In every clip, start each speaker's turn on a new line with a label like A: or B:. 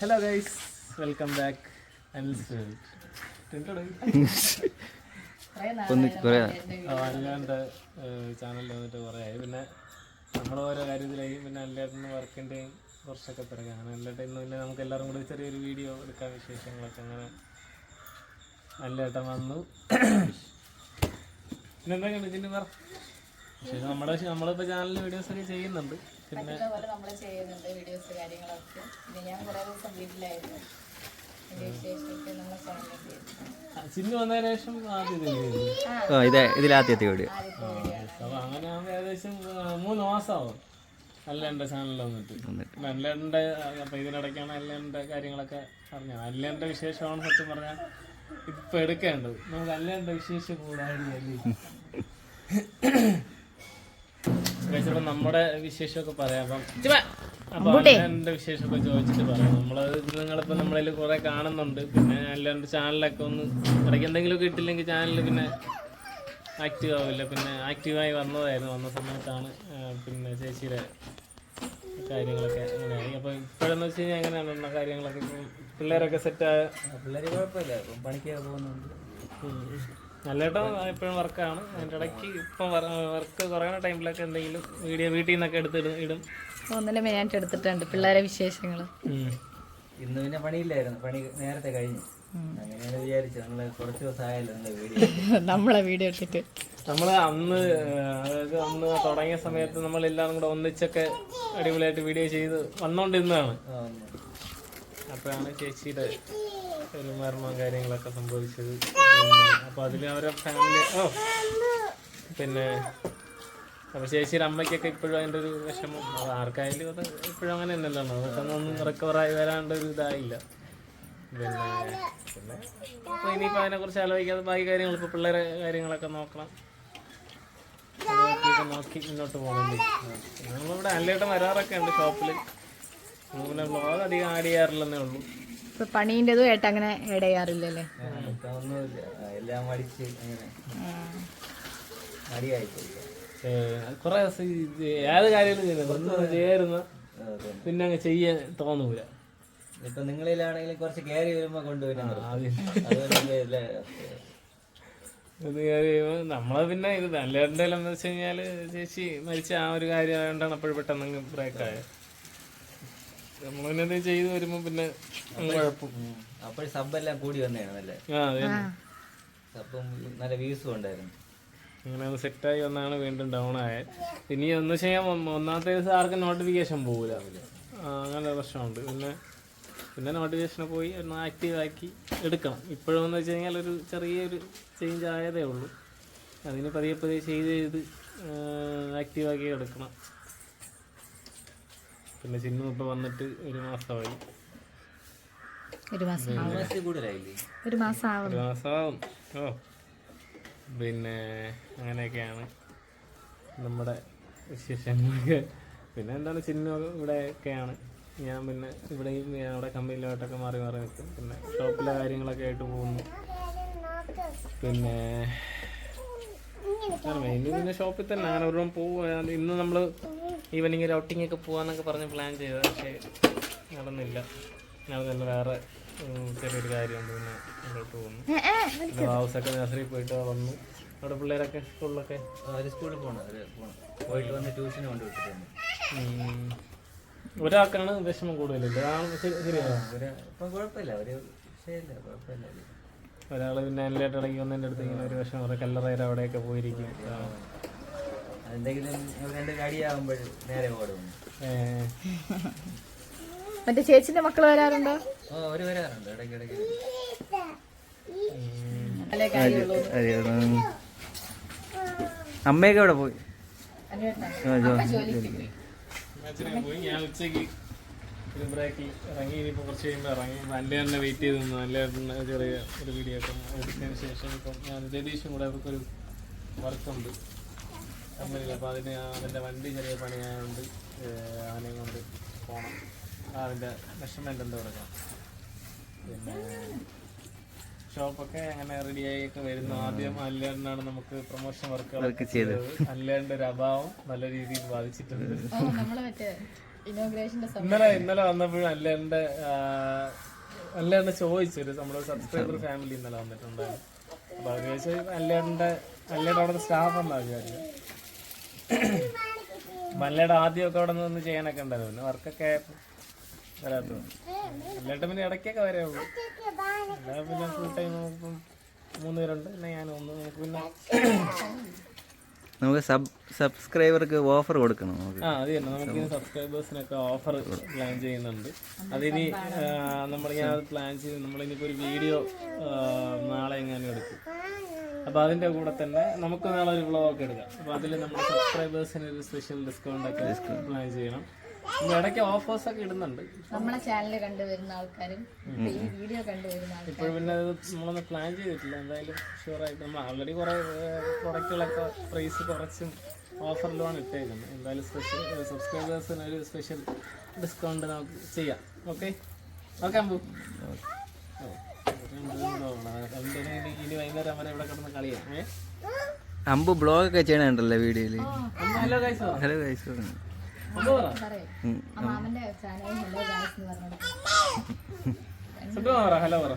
A: Hello guys welcome back
B: ഒന്ന് കുറേ
A: അല്ലാണ്ട് ചാനലിൽ വന്നിട്ട് കുറേ ആയി. പിന്നെ നമ്മൾ ഓരോ കാര്യത്തിലായി. പിന്നെ എല്ലാവരും വർക്കിന്റെയും കുറച്ചൊക്കെ പിറകെ അങ്ങനെ അല്ലാണ്ട് ഇന്ന് പിന്നെ നമുക്ക് എല്ലാവരും കൂടി ചെറിയൊരു വീഡിയോ എടുക്കാൻ വിശേഷങ്ങളൊക്കെ അങ്ങനെ നല്ലേട്ടൻ വന്നു. പിന്നെ എന്തൊക്കെയുണ്ട് ചിന്തി പറ. വിശേഷം. നമ്മുടെ നമ്മളിപ്പോൾ ചാനലിൽ വീഡിയോസ് ഒക്കെ ചെയ്യുന്നുണ്ട്. പിന്നെ
C: ഇതേപോലെ നമ്മൾ ചെയ്യുന്നുണ്ട് വീഡിയോസ് കാര്യങ്ങളൊക്കെ. പിന്നെ ഞാൻ കുറേ ദിവസം വീട്ടിലായിരുന്നു.
A: ചിന്നു വന്നതിന് ശേഷം
B: ഇതിലാദ്യത്തെ വീഡിയോ
C: ആദ്യത്തെ വീഡിയോ
A: അപ്പൊ അങ്ങനെ ഏകദേശം മൂന്ന് മാസമാവും അല്ലേന്റെ ചാനലിൽ വന്നിട്ട്. അല്ലേന്റെ അപ്പൊ ഇതിനിടയ്ക്കാണ് അല്ലേന്റെ കാര്യങ്ങളൊക്കെ അറിഞ്ഞത്. അല്ലേന്റെ വിശേഷമാണ് സത്യം പറഞ്ഞാൽ ഇപ്പൊ എടുക്കേണ്ടത്. നമുക്ക് അല്ലേന്റെ വിശേഷം കൂടാതെ കഴിച്ചപ്പോ നമ്മുടെ വിശേഷമൊക്കെ പറയാം. അപ്പം അല്ലേന്റെ വിശേഷമൊക്കെ ചോദിച്ചിട്ട് പറയാം. നമ്മളത് നിങ്ങളിപ്പോ നമ്മളതിൽ കുറെ കാണുന്നുണ്ട്. പിന്നെ അല്ലാണ്ട് ചാനലൊക്കെ ഒന്ന് ഇടയ്ക്ക് എന്തെങ്കിലുമൊക്കെ ഇട്ടില്ലെങ്കിൽ ചാനലിൽ പിന്നെ ആക്റ്റീവ് ആവില്ല. പിന്നെ ആക്റ്റീവായി വന്നതായിരുന്നു. വന്ന സമയത്താണ് പിന്നെ ചേച്ചിയുടെ കാര്യങ്ങളൊക്കെ അങ്ങനെയായി അപ്പോൾ ഇപ്പോഴെന്ന് വെച്ച് കഴിഞ്ഞാൽ എങ്ങനെയാണ് കാര്യങ്ങളൊക്കെ? ഇപ്പം പിള്ളേരൊക്കെ സെറ്റായ
B: പിള്ളേർ കുഴപ്പമില്ല. പണിക്കൊക്കെ പോകുന്നുണ്ട്.
A: നല്ലേട്ടോ എപ്പോഴും വർക്കാണ്. അതിന്റെ ഇടയ്ക്ക് ഇപ്പം വർക്ക് കുറയുന്ന ടൈമിലൊക്കെ എന്തെങ്കിലും വീഡിയോ വീട്ടിൽ നിന്നൊക്കെ എടുത്തിടും ഇടും.
C: ഒന്നിനെ മെയിനായിട്ട് എടുത്തിട്ടുണ്ട് പിള്ളേരെ വിശേഷങ്ങൾ.
B: ഇന്ന് പിന്നെ പണിയില്ലായിരുന്നു. പണി നേരത്തെ കഴിഞ്ഞു. അങ്ങനെയാണ് വിചാരിച്ചു നമ്മൾ കുറച്ച് ദിവസം ആയല്ലോ നിങ്ങളെ വീഡിയോ
C: നമ്മളെ വീഡിയോ ഇട്ടിട്ട്.
A: നമ്മൾ അന്ന് അതായത് അന്ന് തുടങ്ങിയ സമയത്ത് നമ്മളെല്ലാവരും കൂടെ ഒന്നിച്ചൊക്കെ അടിപൊളിയായിട്ട് വീഡിയോ ചെയ്ത് വന്നുകൊണ്ടിരുന്നതാണ് അപ്പോഴാണ് ചേച്ചിയുടെ ഒരു മരണവും കാര്യങ്ങളൊക്കെ സംഭവിച്ചത്. അപ്പോൾ അതിൽ അവരെ ഫാമിലി ഓ പിന്നെ അപ്പോൾ ചേച്ചിയുടെ അമ്മയ്ക്കൊക്കെ ഇപ്പോഴും അതിന്റെ ഒരു വിഷമം. അത് ആർക്കായാലും അത് ഇപ്പോഴും അങ്ങനെ തന്നെയല്ലോ? അതൊക്കെ ഒന്നും റിക്കവറായി വരാണ്ട് ഒരു ഇതായില്ല. പിന്നെ പിന്നെ അപ്പോൾ ഇനിയിപ്പോൾ അതിനെക്കുറിച്ച് ആലോചിക്കാതെ ബാക്കി കാര്യങ്ങൾ ഇപ്പോൾ പിള്ളേരെ കാര്യങ്ങളൊക്കെ നോക്കണം. നോക്കി മുന്നോട്ട് പോകണം. നമ്മളിവിടെ അല്ലേട്ടൻ വരാറൊക്കെ ഉണ്ട് ഷോപ്പിൽ പിന്നെ വ്ളോഗ് അധികം ആഡ് ചെയ്യാറില്ലെന്നേ ഉള്ളൂ.
C: ഇപ്പൊ പണീന്റെതും ഏട്ട അങ്ങനെ ഇടയാറില്ലല്ലേ
B: ഒന്നുമില്ല. എല്ലാം മടിച്ച് അങ്ങനെ മടിയായി
A: കുറെ ഏത് കാര്യങ്ങളും ചെയ്യുന്നത് ഒന്നും ചെയ്യായിരുന്നു
B: അതെ.
A: പിന്നെ അങ്ങ് ചെയ്യാൻ തോന്നൂല.
B: ഇപ്പൊ നിങ്ങളിലാണെങ്കിലും കുറച്ച് കയറി വരുമ്പോ കൊണ്ടുവരുന്നു നമ്മളെ
A: ഇത് പിന്നെ ഇത് നല്ല എന്ന് വെച്ച് കഴിഞ്ഞാൽ ചേച്ചി മരിച്ച ആ ഒരു കാര്യം ആയതുകൊണ്ടാണ് അപ്പോഴും പെട്ടെന്ന് ബ്രേക്ക് ആയത് നമ്മൾ പിന്നെ ചെയ്ത് വരുമ്പോ പിന്നെ കുഴപ്പം.
B: അപ്പോൾ സബ്ബെല്ലാം കൂടി വന്നതാണ് അല്ലേ സബും നല്ല വ്യൂസും ഉണ്ടായിരുന്നു.
A: അങ്ങനെ സെറ്റായി വന്നാണ് വീണ്ടും ഡൗൺ ആയത് ഇനി എന്ന് ചെയ്യാൻ ഒന്നാമത്തെ ദിവസം ആർക്കും നോട്ടിഫിക്കേഷൻ പോകില്ല അങ്ങനെ പ്രശ്നമുണ്ട്. പിന്നെ പിന്നെ നോട്ടിഫിക്കേഷൻ പോയി ഒന്ന് ആക്റ്റീവ് ആക്കി എടുക്കണം. ഇപ്പോഴും എന്ന് വെച്ച് കഴിഞ്ഞാൽ ഒരു ചെറിയൊരു ചേഞ്ച് ആയതേ ഉള്ളൂ. അതിന് പതിയെ പതിയെ ചെയ്ത് ചെയ്ത് ആക്റ്റീവ് ആക്കി എടുക്കണം. പിന്നെ ചിന്നു ഇപ്പൊ വന്നിട്ട് ഒരു മാസമായി.
C: ഒരു മാസം ഒരു മാസം ആവും.
A: ഒരു മാസമാവും ഓ. പിന്നെ അങ്ങനെയൊക്കെയാണ് നമ്മുടെ വിശേഷങ്ങളൊക്കെ. പിന്നെ എന്താണ് ചിന്നു ഇവിടെയൊക്കെയാണ്. ഞാൻ പിന്നെ ഇവിടെയും അവിടെ കമ്പനിയിലോട്ടൊക്കെ മാറി മാറി നിൽക്കും. പിന്നെ ഷോപ്പിലെ കാര്യങ്ങളൊക്കെ ആയിട്ട് പോകുന്നു. പിന്നെ മെയിൻലി പിന്നെ ഷോപ്പിൽ തന്നെ അങ്ങനെ ഒരു പോവുക ഇന്ന് നമ്മൾ ഈവനിങ് ഒരു ഔട്ടിംഗ് ഒക്കെ പോകാന്നൊക്കെ പറഞ്ഞ് പ്ലാൻ ചെയ്തത് പക്ഷേ നടന്നില്ല. നടന്നില്ല വേറെ ചെറിയൊരു കാര്യമുണ്ട്. പിന്നെ അങ്ങോട്ട് പോകുന്നു. പിന്നെ ഹൗസൊക്കെ നഴ്സറിയിൽ പോയിട്ട് വന്നു. അവിടെ പിള്ളേരൊക്കെ സ്കൂളിലൊക്കെ?
B: സ്കൂളിൽ പോകണം പോയിട്ട് വന്ന് ട്യൂഷന് കൊണ്ട് വിട്ടിട്ടുണ്ട്.
A: ഒരാൾക്കാണ് വിഷമം കൂടുതലില്ല
B: ഇപ്പം കുഴപ്പമില്ല. ഒരു വിഷയമില്ല. കുഴപ്പമില്ല
A: ഒരാൾ പിന്നെ എല്ലായിട്ട് ഇടയ്ക്ക് വന്നതിന്റെ അടുത്ത് ഇങ്ങനെ ഒരു വിഷമം. കല്ലറയിൽ അവിടെയൊക്കെ പോയിരിക്കും.
C: മറ്റേ ചേച്ചിന്റെ മക്കൾ വരാറുണ്ടോ?
B: അമ്മയൊക്കെ അവിടെ പോയി?
A: അച്ഛനെ പോയി. ഞാൻ ഉച്ചയ്ക്ക് ഒരു ബ്രേക്കിൽ ഇറങ്ങി ഇനിയിപ്പോൾ കുറച്ച് കഴിയുമ്പോൾ ഇറങ്ങി. നല്ല തന്നെ വെയിറ്റ് ചെയ്ത് നിന്നു. നല്ല ചെറിയ ഒരു വീഡിയോ ഒക്കെ എടുത്തതിന് ശേഷം ഇപ്പം ഞാൻ ജഗദീഷും കൂടെ അവർക്കൊരു വർക്കുണ്ട് കമ്പനിയിൽ അപ്പോൾ അതിന് അതിന്റെ വണ്ടി ചെറിയ പണിയായതുകൊണ്ട് ആനയും കൊണ്ട് പോകണം അതിന്റെ മെഷർമെന്റ് എന്താ കൊടുക്കണം പിന്നെ ഷോപ്പൊക്കെ അങ്ങനെ റെഡി ആയിട്ട് വരുന്നു. ആദ്യം അല്ലേണ്ടാണ് നമുക്ക് പ്രൊമോഷൻ വർക്ക് ചെയ്തത്. അല്ലാണ്ട് ഒരു അഭാവം നല്ല രീതിയിൽ ബാധിച്ചിട്ടുണ്ട്. ഇന്നലെ ഇന്നലെ വന്നപ്പോഴും അല്ല അല്ലാണ്ട് ചോദിച്ചൊരു എന്നെ ചോദിച്ചു ഒരു നമ്മുടെ സബ്സ്ക്രൈബർ ഫാമിലി ഇന്നലെ വന്നിട്ടുണ്ടായിരുന്നു. അപ്പൊ അത് ചോദിച്ചാൽ അല്ലാണ്ട് അല്ലാണ്ട് അവിടുത്തെ സ്റ്റാഫ് എന്നാ വിചാരിച്ചു മല്ലയുടെ ആദ്യമൊക്കെ അവിടെ നിന്ന് ചെയ്യാനൊക്കെ ഉണ്ടല്ലോ. പിന്നെ വർക്കൊക്കെ വരാത്തത് മല്ലയുടെ പിന്നെ ഇടയ്ക്കൊക്കെ വരേ ഉള്ളൂ. പിന്നെ ഫുൾ ടൈം നോക്കും മൂന്ന് പേരുണ്ട്. പിന്നെ ഞാൻ ഒന്ന് നമുക്ക് പിന്നെ
B: നമുക്ക് സബ് സബ്സ്ക്രൈബർക്ക് ഓഫർ കൊടുക്കണം നമുക്ക്.
A: ആ അത് തന്നെ. നമുക്ക് ഇനി സബ്സ്ക്രൈബേഴ്സിനൊക്കെ ഓഫർ പ്ലാൻ ചെയ്യുന്നുണ്ട്. അതിനി നമ്മൾ ഞാൻ അത് പ്ലാൻ ചെയ്ത് നമ്മളിനിപ്പോൾ ഒരു വീഡിയോ നാളെ എങ്ങാനും എടുക്കും. അപ്പോൾ അതിന്റെ കൂടെ തന്നെ നമുക്ക് നാളെ ഒരു വ്ളോഗ് എടുക്കാം. അപ്പോൾ അതിൽ നമ്മുടെ സബ്സ്ക്രൈബേഴ്സിന് ഒരു സ്പെഷ്യൽ ഡിസ്കൗണ്ട് ഒക്കെ പ്ലാൻ ചെയ്യണം. ഇടയ്ക്ക് ഓഫേഴ്സ് ഒക്കെ ഇടുന്നുണ്ട്.
C: നമ്മളെ ചാനൽ കണ്ടുവരുന്ന ആൾക്കാരും ഈ വീഡിയോ കണ്ടുവരുന്ന ആൾക്കാരും.
A: ഇപ്പോൾ പിന്നെ അത് നമ്മളൊന്ന് പ്ലാൻ ചെയ്തിട്ടില്ല. എന്തായാലും ഷുവറായിട്ട് നമ്മൾ ഓൾറെഡി കുറേ പ്രൊഡക്റ്റുകളൊക്കെ പ്രൈസ് കുറച്ചും ഓഫറിലുമാണ് ഇട്ടേക്കുന്നത്. എന്തായാലും സ്പെഷ്യൽ സബ്സ്ക്രൈബേഴ്സിന് ഒരു സ്പെഷ്യൽ ഡിസ്കൗണ്ട് നമുക്ക് ചെയ്യാം. ഓക്കെ ഓക്കെ അമ്പു. ഓ, ഇനി വൈകുന്നേരം വരെ ഇവിടെ കിടന്ന് കളിയാം ഏ
B: അമ്പ് ബ്ലോഗൊക്കെ ചെയ്യണുണ്ടല്ലോ വീഡിയോയിൽ
A: hello guys
B: hello guys
C: hello
A: പറ ഹലോ പറ.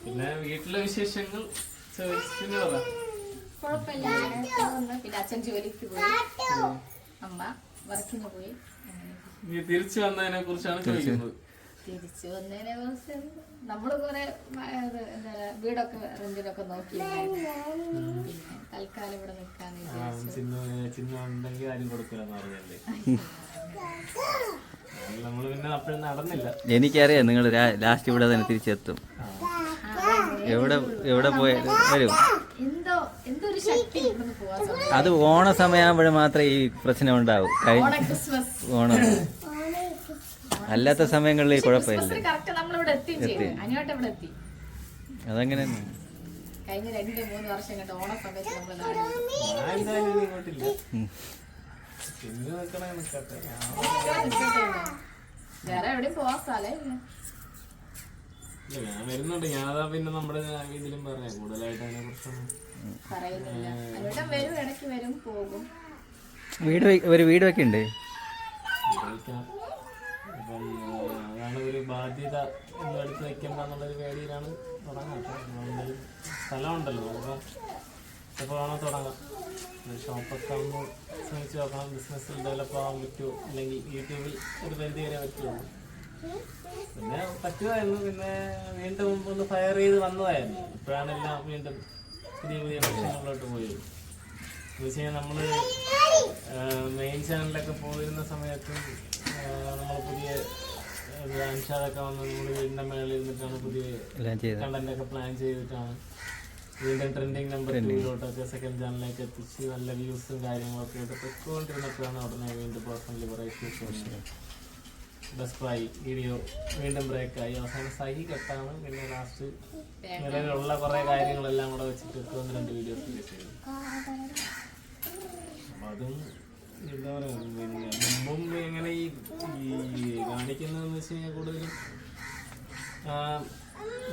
A: പിന്നെ വീട്ടിലെ വിശേഷങ്ങൾ ചോദിച്ചിന് പറ.
C: കുഴപ്പമില്ല. പിന്നെ അച്ഛൻ ജോലിക്ക് പോയി. അമ്മ വർക്കിന് പോയി.
A: നീ തിരിച്ചു വന്നതിനെ കുറിച്ചാണ് ചോദിക്കുന്നത്.
C: തിരിച്ചു വന്നതിനെ കുറിച്ച് നമ്മൾ കൊറേ എന്താ പറയാ, വീടൊക്കെ റെന്റിനൊക്കെ നോക്കി പിന്നെ തൽക്കാലം ഇവിടെ നിൽക്കാന്ന് വിചാരിച്ചു.
B: എനിക്കറിയാം നിങ്ങൾ ലാസ്റ്റ് ഇവിടെ തന്നെ തിരിച്ചെത്തും. എവിടെ എവിടെ പോയാലും വരും
C: എന്തോ എന്തോ ഒരു ശക്തി ഇവിടുന്ന് പോവാൻ സമയം
B: അത് ഓണ സമയമാകുമ്പോഴേ മാത്രമേ ഈ പ്രശ്നം ഉണ്ടാവും. കഴിഞ്ഞ
C: ഓണ ക്രിസ്മസ്.
B: ഓണം. അല്ലാത്ത സമയങ്ങളിൽ ഈ കുഴപ്പമില്ല.
C: എത്തി
B: അതങ്ങനെ
C: കഴിഞ്ഞ രണ്ട് മൂന്ന് വർഷം കണ്ട് ഓണ സമയത്ത് നമ്മൾ.
A: ഞാൻ ഞാൻ
C: വേറെ എവിടെയും പോവാൻ സ്ഥലമില്ല
A: ഞാൻ വരുന്നുണ്ട്. ഞാനതാ പിന്നെ നമ്മുടെ ഇതിലും പറയാം കൂടുതലായിട്ട് അതിനെ കുറിച്ചൊന്നും.
C: പറയുന്നില്ല. വരും ഇടയ്ക്ക് വരും പോകും.
B: വീട് ഒരു വീട്
A: ഒക്കെ ഉണ്ട്? അതാണ് ഒരു ബാധ്യത എടുത്ത് എന്നുള്ളൊരു പേടിയിലാണ് സ്ഥലമുണ്ടല്ലോ. നമുക്ക് ഇപ്പോൾ വേണം തുടങ്ങാം. ഷോപ്പൊക്കെ ശ്രമിച്ച് ബിസിനസ്സിൽ ഡെവലപ്പ് ആവാൻ പറ്റുമോ അല്ലെങ്കിൽ യൂട്യൂബിൽ ഒരു പരിധി വരെ പിന്നെ പറ്റുമായിരുന്നു. പിന്നെ വീണ്ടും ഒന്ന് ഫയർ ചെയ്ത് വന്നതായിരുന്നു. ഇപ്പോഴാണെല്ലാം വീണ്ടും പുതിയ പുതിയ ഭക്ഷണങ്ങളിലോട്ട് പോയി. വരും എന്ന് വെച്ച് കഴിഞ്ഞാൽ നമ്മൾ മെയിൻ ചാനലിലൊക്കെ പോയിരുന്ന സമയത്തും നമ്മൾ പുതിയ അൻഷാദൊക്കെ വന്ന് നമ്മുടെ വീടിന്റെ മേളിൽ ഇരുന്നിട്ടാണ് പുതിയ ഒക്കെ പ്ലാൻ ചെയ്തിട്ടാണ് വീണ്ടും ട്രെൻഡിങ് നമ്പർ ടൂയിലോട്ടൊക്കെ സെക്കൻഡ് ചാനലിലേക്ക് എത്തിച്ച് നല്ല വ്യൂസും കാര്യങ്ങളൊക്കെ ആയിട്ട് പൊയ്ക്കൊണ്ടിരുന്നപ്പോഴാണ് ഉടനെ വീണ്ടും പേഴ്സണലി കുറേ ഇഷ്യൂസ് ബെസ്റ്റായി വീഡിയോ വീണ്ടും ബ്രേക്കായി അവസാനം സഹി കെട്ടാണ്. പിന്നെ ലാസ്റ്റ് നിലവിലുള്ള കുറേ കാര്യങ്ങളെല്ലാം കൂടെ വെച്ചിട്ട് ഒന്ന് രണ്ട് വീഡിയോസ് ഒക്കെ ചെയ്തു. അതും എന്താ പറയാ പിന്നെ മുമ്പും എങ്ങനെ ഈ കാണിക്കുന്നതെന്ന് വെച്ച് കഴിഞ്ഞാൽ കൂടുതലും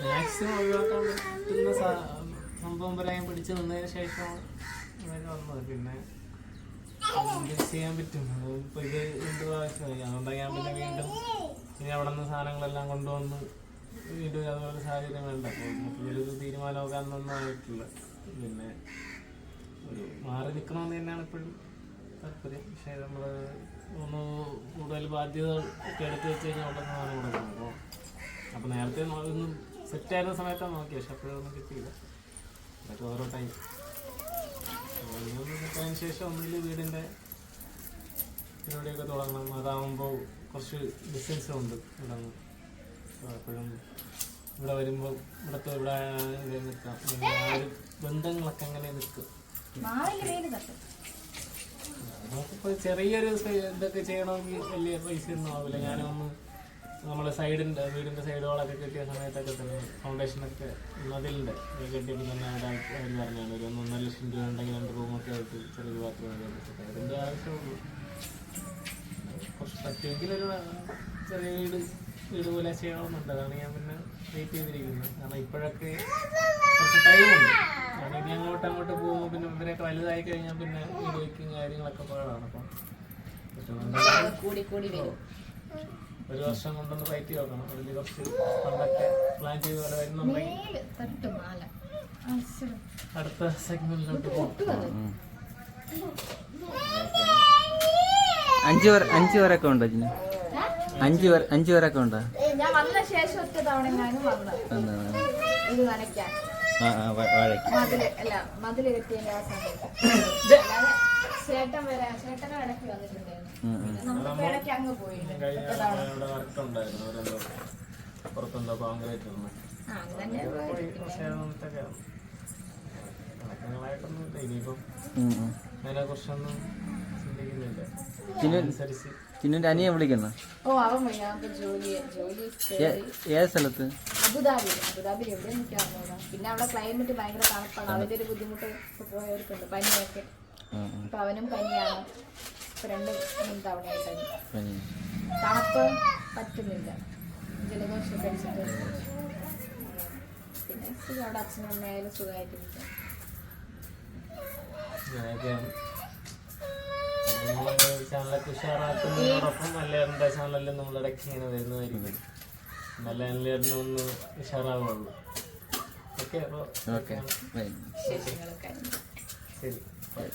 A: മാക്സിമം ഒഴിവാക്കാൻ പറ്റുന്ന സംഭവം പറയാൻ പിടിച്ചു നിന്നതിന് ശേഷമാണ് വന്നത്. പിന്നെ ചെയ്യാൻ പറ്റും? ഇപ്പൊ ഇത് രണ്ട് പ്രാവശ്യമായി അതുകൊണ്ടാണ് പിന്നെ വീണ്ടും ഇനി അവിടെ നിന്ന് സാധനങ്ങളെല്ലാം കൊണ്ടുവന്ന് വീണ്ടും അതുപോലെ സാഹചര്യം വേണ്ട. അപ്പോൾ മൊത്തത്തിലൊരു അന്നൊന്നും ആയിട്ടില്ല. പിന്നെ ഒരു മാറി നിൽക്കണമെന്ന് തന്നെയാണ് ഇപ്പോഴും താല്പര്യം. പക്ഷേ നമ്മൾ ഒന്ന് കൂടുതൽ ബാധ്യത ഒക്കെ എടുത്ത് വെച്ച് കഴിഞ്ഞാൽ ഉള്ള സാധനം കൊടുക്കണം അപ്പോൾ അപ്പോൾ നേരത്തെ ഒന്ന് സെറ്റ് സെറ്റായിരുന്ന സമയത്താണ് നോക്കിയത് പക്ഷെ അപ്പോഴൊന്നും കിട്ടിയില്ല. അതൊക്കെ ഓരോ ടൈം അതിന് ശേഷം ഒന്നിൽ വീടിന്റെ പരിപാടിയൊക്കെ തുടങ്ങണം. അതാവുമ്പോൾ കുറച്ച് ഡിസ്റ്റൻസ് ഉണ്ട് ഇവിടെ നിന്ന് അപ്പോൾ എപ്പോഴും ഇവിടെ വരുമ്പോൾ ഇവിടുത്തെ ഇവിടെ നിൽക്കാം. ബന്ധങ്ങളൊക്കെ അങ്ങനെ നിൽക്കും? നമുക്കിപ്പോൾ ചെറിയൊരു ഇതൊക്കെ ചെയ്യണമെങ്കിൽ വലിയ പൈസ ഒന്നും ആവില്ല. ഞാനൊന്ന് നമ്മളെ സൈഡിന്റെ വീടിന്റെ സൈഡുകളൊക്കെ കെട്ടിയ സമയത്തൊക്കെ തന്നെ ഫൗണ്ടേഷനൊക്കെ മതിലിന്റെ കെട്ടിയപ്പോൾ തന്നെ അവർ പറഞ്ഞാണ് ഒരു ഒന്നൊന്നര ലക്ഷം രൂപ ഉണ്ടെങ്കിൽ രണ്ട് റൂമൊക്കെ ആയിട്ട് ചെറിയ ബാത്റൂം അതിന്റെ ആവശ്യമുള്ളൂ. കുറച്ച് പറ്റുമെങ്കിൽ ഒരു ചെറിയ വീട് വീട് പോലെ ചെയ്യണമെന്നുണ്ട്. അതാണ് ഞാൻ പിന്നെ വെയിറ്റ് ചെയ്തിരിക്കുന്നത്. കാരണം ഇപ്പോഴൊക്കെ കുറച്ച് ടൈമുണ്ട് കാരണം ഇനി അങ്ങോട്ട് അങ്ങോട്ട് പോകുമ്പോൾ പിന്നെ ഇവരൊക്കെ വലുതായി കഴിഞ്ഞാൽ പിന്നെ വീട് വയ്ക്കും കാര്യങ്ങളൊക്കെ പാടാണ് അപ്പം.
C: കൂടി കൂടി വരും.
A: ഒരു വർഷം കൊണ്ടൊന്ന് ഫൈറ്റ് നോക്കണം അതിൽ കുറച്ച് പണ്ടൊക്കെ പ്ലാൻ ചെയ്ത് പോലെ വരുന്നുണ്ടെങ്കിൽ. അടുത്ത സെഗ്മെന്റിലോട്ട് പോകും.
B: അഞ്ചു പേർ അഞ്ചു പേരൊക്കെ ഉണ്ടോ അജിന്
C: ഏ?
B: അഞ്ചു പേർ അഞ്ചു പേരൊക്കെ ഉണ്ടോ?
C: ഞാൻ വന്ന ശേഷം ഒറ്റ തവണ ഞാനും വന്നത്. ഇത് നനയ്ക്കാൻ. മതിൽ അല്ല മതിൽ ആ സമയത്ത്. ചേട്ടൻ വരാ ചേട്ടനും ഇടയ്ക്ക് വന്നിട്ടുണ്ടായിരുന്നു.
B: ഉം, ഉം.
C: പിന്നെ നമ്മളിപ്പോ ഇടയ്ക്ക് അങ്ങ് പോയില്ല
A: ഇവിടെ വർക്ക് ഉണ്ടായിരുന്നു അവരെന്തോ പുറത്തെന്തോ കോൺക്രീറ്റ് ഇനിയിപ്പം. അതിനെ കുറിച്ചൊന്നും ചിന്തിക്കുന്നില്ല. അനുസരിച്ച്
B: ചിന്നുന്റെ വിളിക്കുന്ന?
C: ഓ അവൻ ജോലി ജോലി
B: ഏത് സ്ഥലത്ത്?
C: അബുദാബി. അബുദാബി എവിടെ പിന്നെ അവിടെ ക്ലൈമറ്റ് ഭയങ്കര തണുപ്പാണ്. അതിന്റെ ഒരു ബുദ്ധിമുട്ട് പോയവർക്കുണ്ട്. പനിയൊക്കെ. ഇപ്പൊ അവനും പനിയാണ് രണ്ട് മൂന്ന് തണുപ്പ് പറ്റുന്നില്ല. ജലദോഷം കഴിച്ചിട്ട് പിന്നെ സുഖം അവിടെ അച്ഛനും അമ്മയായാലും സുഖമായിട്ടിരിക്കും.
A: ചാനലൊക്കെ ഉഷാറാക്കുന്നതിനോടൊപ്പം നല്ല എന്താ ചാനലിൽ ഇങ്ങനെ വരുന്നതായിരിക്കും. ചാനലിൽ ഒന്ന് ഉഷാറാവുള്ളൂ. ഓക്കെ അപ്പോൾ
B: okay. Bye
C: Hit
A: it.
B: Right.